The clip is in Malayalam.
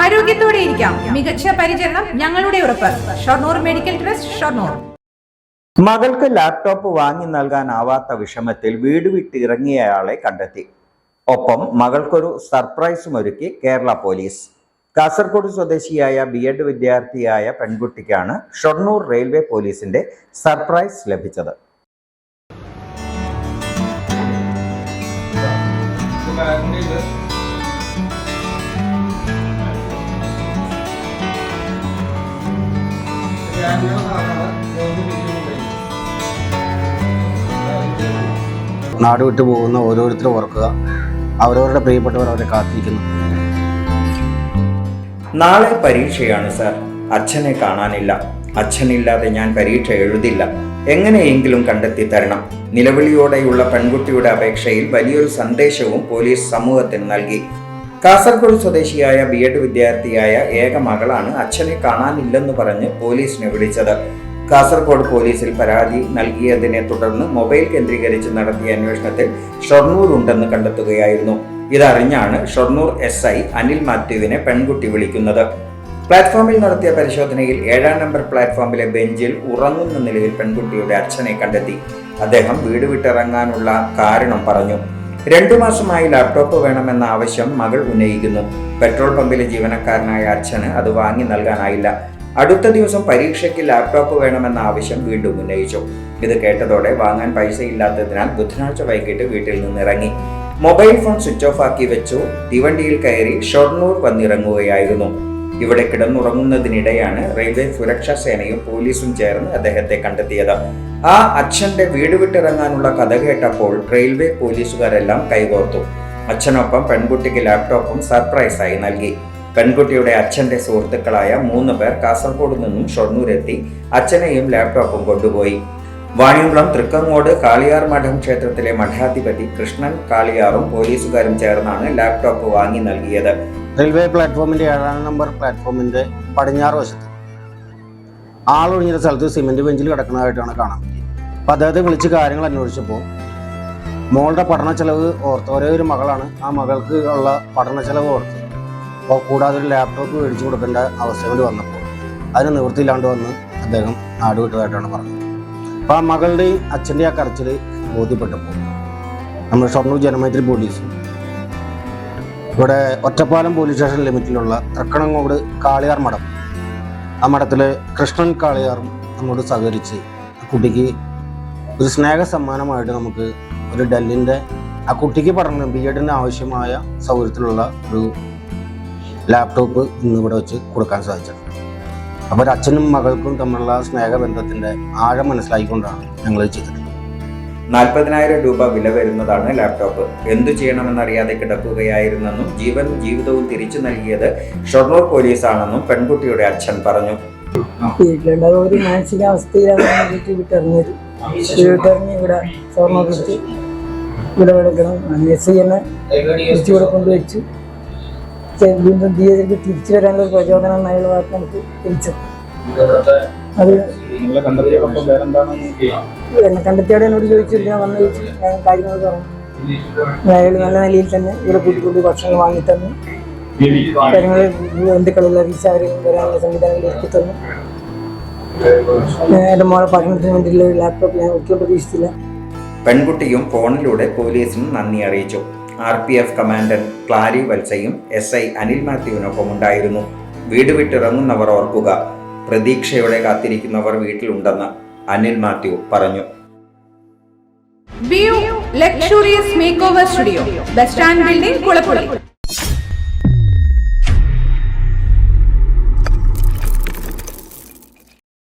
ആരോഗ്യത്തോടെ ഇരിക്കാം. മികച്ച പരിചരണം ഞങ്ങളുടെ ഉറപ്പ്. Shoranur medical trust Shoranur. മകൾക്ക് ലാപ്ടോപ്പ് വാങ്ങി നൽകാനാവാത്ത വിഷമത്തിൽ വീട് വിട്ട് വിട്ടിറങ്ങിയയാളെ കണ്ടെത്തി. ഒപ്പം മകൾക്കൊരു സർപ്രൈസും ഒരുക്കി കേരള പോലീസ്. കാസർഗോഡ് സ്വദേശിയായ ബി എഡ് വിദ്യാർത്ഥിയായ പെൺകുട്ടിക്കാണ് ഷൊർണൂർ റെയിൽവേ പോലീസിന്റെ സർപ്രൈസ് ലഭിച്ചത്. നാട് വിട്ടു പോകുന്ന ഓരോരുത്തരും ഓർക്കുക. അവരവരുടെ പ്രിയപ്പെട്ടവർ അവരെ കാത്തിരിക്കുന്നു. നാളെ പരീക്ഷയാണ് സർ. അച്ഛനെ കാണാനില്ല. അച്ഛനില്ലാതെ ഞാൻ പരീക്ഷ എഴുതില്ല. എങ്ങനെയെങ്കിലും കണ്ടെത്തി തരണം. നിലവിളിയോടെയുള്ള പെൺകുട്ടിയുടെ അപേക്ഷയിൽ വലിയൊരു സന്ദേശവും പോലീസ് സമൂഹത്തിന് നൽകി. കാസർഗോഡ് സ്വദേശിയായ ബി എഡ് വിദ്യാർത്ഥിയായ ഏക മകളാണ് അച്ഛനെ കാണാനില്ലെന്ന് പറഞ്ഞ് പോലീസിനെ വിളിച്ചത്. കാസർഗോഡ് പോലീസിൽ പരാതി നൽകിയതിനെ തുടർന്ന് മൊബൈൽ കേന്ദ്രീകരിച്ച് നടത്തിയ അന്വേഷണത്തിൽ ഷൊർണൂർ ഉണ്ടെന്ന് കണ്ടെത്തുകയായിരുന്നു. ഇതറിഞ്ഞാണ് ഷൊർണൂർ എസ് ഐ അനിൽ മാത്യുവിനെ പെൺകുട്ടി വിളിക്കുന്നത്. പ്ലാറ്റ്ഫോമിൽ നടത്തിയ പരിശോധനയിൽ ഏഴാം നമ്പർ പ്ലാറ്റ്ഫോമിലെ ബെഞ്ചിൽ ഉറങ്ങുന്ന നിലയിൽ പെൺകുട്ടിയുടെ അച്ഛനെ കണ്ടെത്തി. അദ്ദേഹം വീട് വിട്ടിറങ്ങാനുള്ള കാരണം പറഞ്ഞു. രണ്ടു മാസമായി ലാപ്ടോപ്പ് വേണമെന്ന ആവശ്യം മകൾ ഉന്നയിക്കുന്നു. പെട്രോൾ പമ്പിലെ ജീവനക്കാരനായ അച്ഛന് അത് വാങ്ങി നൽകാനായില്ല. അടുത്ത ദിവസം പരീക്ഷയ്ക്ക് ലാപ്ടോപ്പ് വേണമെന്ന ആവശ്യം വീണ്ടും ഉന്നയിച്ചു. ഇത് കേട്ടതോടെ വാങ്ങാൻ പൈസ ഇല്ലാത്തതിനാൽ ബുധനാഴ്ച വൈകിട്ട് വീട്ടിൽ നിന്നിറങ്ങി. മൊബൈൽ ഫോൺ സ്വിച്ച് ഓഫ് ആക്കി വെച്ചു. തീവണ്ടിയിൽ കയറി ഷൊർണൂർ വന്നിറങ്ങുകയായിരുന്നു. ഇവിടെ കിടന്നുറങ്ങുന്നതിനിടെയാണ് റെയിൽവേ സുരക്ഷാ സേനയും പോലീസും ചേർന്ന് അദ്ദേഹത്തെ കണ്ടെത്തിയത്. ആ അച്ഛന്റെ വീട് വിട്ടിറങ്ങാനുള്ള കഥ കേട്ടപ്പോൾ റെയിൽവേ പോലീസുകാരെല്ലാം കൈകോർത്തു. അച്ഛനൊപ്പം പെൺകുട്ടിക്ക് ലാപ്ടോപ്പും സർപ്രൈസായി നൽകി. പെൺകുട്ടിയുടെ അച്ഛന്റെ സുഹൃത്തുക്കളായ മൂന്ന് പേർ കാസർഗോഡ് നിന്നും ഷൊർണൂരെത്തി അച്ഛനെയും ലാപ്ടോപ്പും കൊണ്ടുപോയി. വാണിയംകുളം തൃക്കങ്ങോട് കാളിയാർ മഠം ക്ഷേത്രത്തിലെ മഠാധിപതി കൃഷ്ണൻ കാളിയാറും പോലീസുകാരും ചേർന്നാണ് ലാപ്ടോപ്പ് വാങ്ങി നൽകിയത്. റെയിൽവേ പ്ലാറ്റ്ഫോമിന്റെ ഏഴാം നമ്പർ പ്ലാറ്റ്ഫോമിന്റെ പടിഞ്ഞാറ് വശത്ത്. ആളൊഴിഞ്ഞ സ്ഥലത്ത് സിമെന്റ് ബെഞ്ചിൽ കിടക്കുന്നതായിട്ടാണ് കാണാൻ പറ്റിയത്. അപ്പം അദ്ദേഹത്തെ വിളിച്ച് കാര്യങ്ങൾ അന്വേഷിച്ചപ്പോൾ മോളുടെ പഠന ചെലവ് ഓർത്ത് ഒരേ ഒരു മകളാണ് ആ മകൾക്ക് ഉള്ള പഠന ചെലവ് ഓർത്ത് അപ്പോൾ കൂടാതെ ഒരു ലാപ്ടോപ്പ് മേടിച്ചു കൊടുക്കേണ്ട അവസ്ഥകൾ വന്നപ്പോൾ അതിന് നിവൃത്തിയില്ലാണ്ട് വന്ന് അദ്ദേഹം നാട് വിട്ടതായിട്ടാണ് പറഞ്ഞത്. അപ്പോൾ ആ മകളുടെയും അച്ഛന്റെ ആ കരച്ചിൽ ബോധ്യപ്പെട്ടപ്പോൾ നമ്മൾ ഷൊർണൂർ ജനമൈത്രി പോലീസും ഇവിടെ ഒറ്റപ്പാലം പോലീസ് സ്റ്റേഷൻ ലിമിറ്റിലുള്ള തൃക്കണങ്ങോട് കാളിയാർ മഠം. ആ മഠത്തിലെ കൃഷ്ണൻ കാളിയാറും നമ്മോട് സഹകരിച്ച് കുട്ടിക്ക് ഒരു സ്നേഹ സമ്മാനമായിട്ട് നമുക്ക് ഒരു ഡെല്ലിന്റെ ആ കുട്ടിക്ക് പഠനം ബി എഡിന് ആവശ്യമായ സൗകര്യത്തിലുള്ള ഒരു ലാപ്ടോപ്പ് ഇന്ന് ഇവിടെ വെച്ച് കൊടുക്കാൻ സാധിച്ചിട്ടുണ്ട്. അപ്പോൾ അച്ഛനും മകൾക്കും തമ്മിലുള്ള സ്നേഹബന്ധത്തിന്റെ ആഴം മനസ്സിലാക്കിക്കൊണ്ടാണ് ഞങ്ങൾ ചെയ്തത്. നാൽപ്പതിനായിരം രൂപ വില വരുന്നതാണ് ലാപ്ടോപ്പ്. എന്തു ചെയ്യണമെന്നറിയാതെ കിടക്കുകയായിരുന്നെന്നും ജീവൻ ജീവിതവും തിരിച്ചു നൽകിയത് ഷൊർണൂർ പോലീസാണെന്നും പെൺകുട്ടിയുടെ അച്ഛൻ പറഞ്ഞു. വീട്ടിലുണ്ടായ ഒരു മാനസികാവസ്ഥയിലാണ് വീണ്ടും തിരിച്ചു വരാനുള്ള പ്രചോദനം എന്നുള്ള ഭാഗത്ത് നമുക്ക് അത് എന്നെ കണ്ടെത്തിയോടെ എന്നോട് ചോദിച്ചു ഞാൻ വന്ന് ചോദിച്ചു ഞാൻ കാര്യങ്ങൾ പറഞ്ഞു. അയാൾ നല്ല നിലയിൽ തന്നെ ഇവിടെ കൂട്ടിക്കൊണ്ട് ഭക്ഷണം വാങ്ങി തന്നു കാര്യങ്ങൾ ബന്ധുക്കളുള്ള അറിയിച്ച് അവർ വരാനുള്ള സംവിധാനങ്ങൾ ഒരുക്കി തന്നു. എന്റെ മോളെ പഠനത്തിന് വേണ്ടിയുള്ള ലാപ്ടോപ്പ് ഞാൻ ഒരിക്കലും പ്രതീക്ഷിച്ചില്ല. പെൺകുട്ടിയും ഫോണിലൂടെ പോലീസിന് നന്ദി അറിയിച്ചു. R P F commandant Clary വത്സയും S I Anil മാത്യുവിനൊപ്പം ഉണ്ടായിരുന്നു വീട് വിട്ടിറങ്ങുന്നവർ ഓർക്കുക. പ്രതീക്ഷയോടെ കാത്തിരിക്കുന്നവർ വീട്ടിലുണ്ടെന്ന് അനിൽ മാത്യു പറഞ്ഞു. Luxurious make over studio bus stand building Kulappully